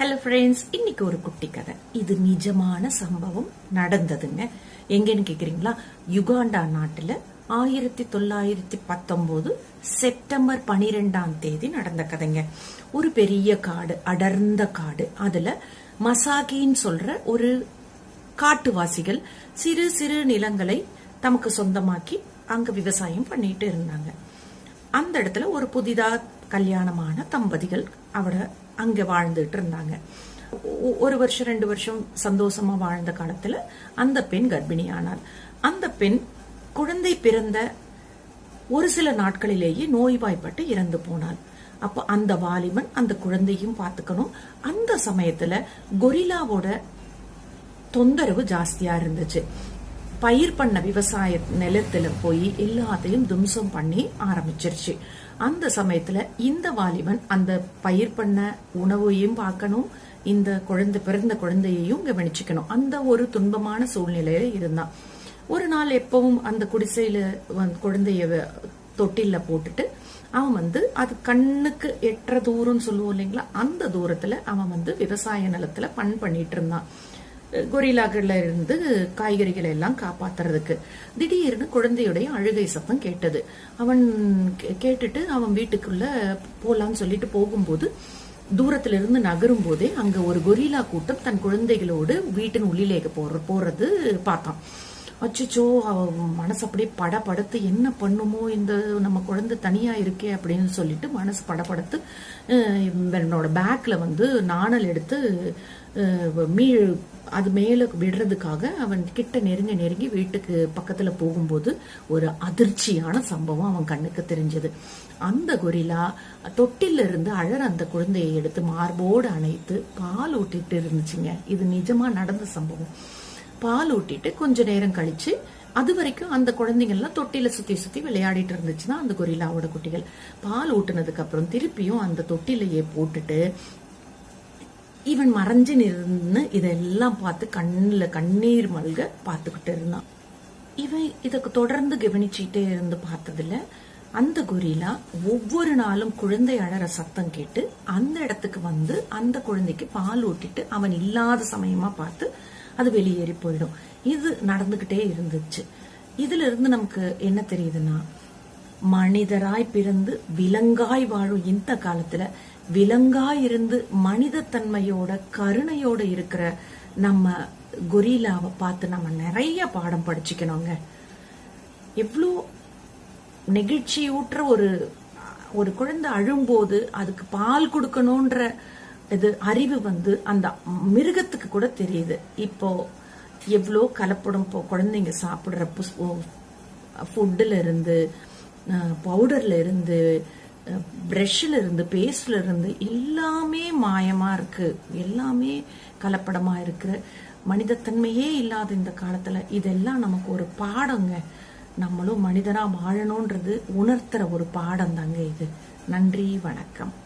Hello friends இன்னைக்கு ஒரு குட்டி கதை. இது நிஜமான சம்பவம் நடந்ததுங்க. எங்கன்னு கேக்குறீங்களா? யுகாண்டா நாட்டுல ஆயிரத்தி தொள்ளாயிரத்தி பத்தொன்பது செப்டம்பர் பனிரெண்டாம் தேதி நடந்த கதைங்க. ஒரு பெரிய காடு அடர்ந்த காடு. அதுல மசாகின்னு சொல்ற ஒரு காட்டுவாசிகள் சிறு சிறு நிலங்களை தமக்கு சொந்தமாக்கி அங்க விவசாயம் பண்ணிட்டு இருந்தாங்க. அந்த இடத்துல ஒரு புதிதாக கல்யாணமான தம்பதிகள் அவட அங்க வாழ்ந்துட்டு இருந்தாங்க. ஒ- ஒரு வருஷம் ரெண்டு வருஷம் சந்தோஷமா வாழ்ந்த காலத்துல அந்த பெண் கர்ப்பிணியானாள். அந்த பெண் குழந்தை பிறந்த ஒரு சில நாட்களிலேயே நோய்வாய்ப்பட்டு இறந்து போனாள். அப்போ அந்த வாலிபன் அந்த குழந்தையும் பார்த்துக்கணும். அந்த சமயத்துல கொரிலாவோட தொந்தரவு ஜாஸ்தியா இருந்துச்சு. பயிர் பண்ண விவசாய நிலத்துல போய் எல்லாத்தையும் தும்சம் பண்ணி ஆரம்பிச்சிருச்சு. அந்த சமயத்துல இந்த வாலிபன் அந்த பயிர் பண்ண உணவையும் பார்க்கணும் இந்த குழந்தை பிறந்த குழந்தையையும் கவனிச்சுக்கணும். அந்த ஒரு துன்பமான சூழ்நிலையில இருந்தான். ஒரு நாள் எப்பவும் அந்த குடிசையில குழந்தைய தொட்டில போட்டுட்டு அவன் வந்து அது கண்ணுக்கு எட்டுற தூரம்னு சொல்லுவோம் இல்லைங்களா? அந்த தூரத்துல அவன் வந்து விவசாய நிலத்துல பண் பண்ணிட்டு இருந்தான். கொரில்லாக்கள்ல இருந்து காய்கறிகளை எல்லாம் காப்பாத்துறதுக்கு. திடீர்னு குழந்தையுடைய அழுகை சத்தம் கேட்டது. அவன் கே- கேட்டுட்டு அவன் வீட்டுக்குள்ள போலான்னு சொல்லிட்டு போகும்போது தூரத்துல இருந்து நகரும் போதே அங்க ஒரு கொரில்லா கூட்டம் தன் குழந்தைகளோடு வீட்டின் உள்ளிலேக்கு போற போறது பார்த்தான். அச்சோ மனசு அப்படியே படப்படுத்து என்ன பண்ணுமோ இந்த நம்ம குழந்தை தனியா இருக்கே அப்படின்னு சொல்லிட்டு மனசு படப்படுத்து என்னோட பேக்ல வந்து நாணல் எடுத்து மீழ் மீ அது மேலே விடுறதுக்காக அவன் கிட்ட நெருங்கி நெருங்கி வீட்டுக்கு பக்கத்துல போகும்போது ஒரு அதிர்ச்சியான சம்பவம் அவன் கண்ணுக்கு தெரிஞ்சது. அந்த கொரிலா தொட்டில இருந்து அழற அந்த குழந்தையை எடுத்து மார்போடு அணைத்து பால் ஊட்டிட்டு இருந்துச்சுங்க. இது நிஜமா நடந்த சம்பவம். பால் ஊட்டிட்டு கொஞ்ச நேரம் கழிச்சு அது வரைக்கும் அந்த குழந்தைங்க எல்லாம் தொட்டில சுத்தி சுத்தி விளையாடிட்டு இருந்துச்சுன்னா அந்த கொரில்லாவோட குட்டிகள். பால் ஊட்டினதுக்கு அப்புறம் திருப்பியும் அந்த தொட்டிலையே போட்டுட்டு இவன் மறைஞ்சு நின்று இதெல்லாம் பார்த்து கண்ணுல கண்ணீர் மல்க பார்த்துக்கிட்டு இருந்தான். இவன் இதை தொடர்ந்து கவனிச்சுட்டே இருந்து பார்த்ததுல அந்த கொரிலா ஒவ்வொரு நாளும் குழந்தை அழற சத்தம் கேட்டு அந்த இடத்துக்கு வந்து அந்த குழந்தைக்கு பால் ஊட்டிட்டு அவன் இல்லாத சமயமா பார்த்து அது வெளியேறி போயிடும். இது நடந்துகிட்டே இருந்துச்சு. இதுல இருந்து நமக்கு என்ன தெரியுதுன்னா மனிதராய் பிறந்து விலங்காய் வாழும் இந்த காலத்துல விலங்காய் இருந்து மனிதத்தன்மையோட கருணையோட இருக்கிற நம்ம கொரிலாவை பார்த்து நம்ம நிறைய பாடம் படிச்சுக்கணுங்க. எவ்வளோ நெகிழ்ச்சியூற்ற ஒரு ஒரு குழந்தை அழும்போது அதுக்கு பால் கொடுக்கணுன்ற இது அறிவு வந்து அந்த மிருகத்துக்கு கூட தெரியுது. இப்போ எவ்வளோ கலப்படம் இப்போ குழந்தைங்க சாப்பிட்ற ஃபுட்டில் இருந்து பவுடர்ல இருந்து ப்ரஷ்ல இருந்து பேஸ்ட்ல இருந்து எல்லாமே மாயமா இருக்கு. எல்லாமே கலப்படமா இருக்கு மனிதத்தன்மையே இல்லாத இந்த காலத்துல இதெல்லாம் நமக்கு ஒரு பாடங்க. நம்மளும் மனிதனாக வாழணுன்றது உணர்த்துற ஒரு பாடம் தாங்க இது. நன்றி வணக்கம்.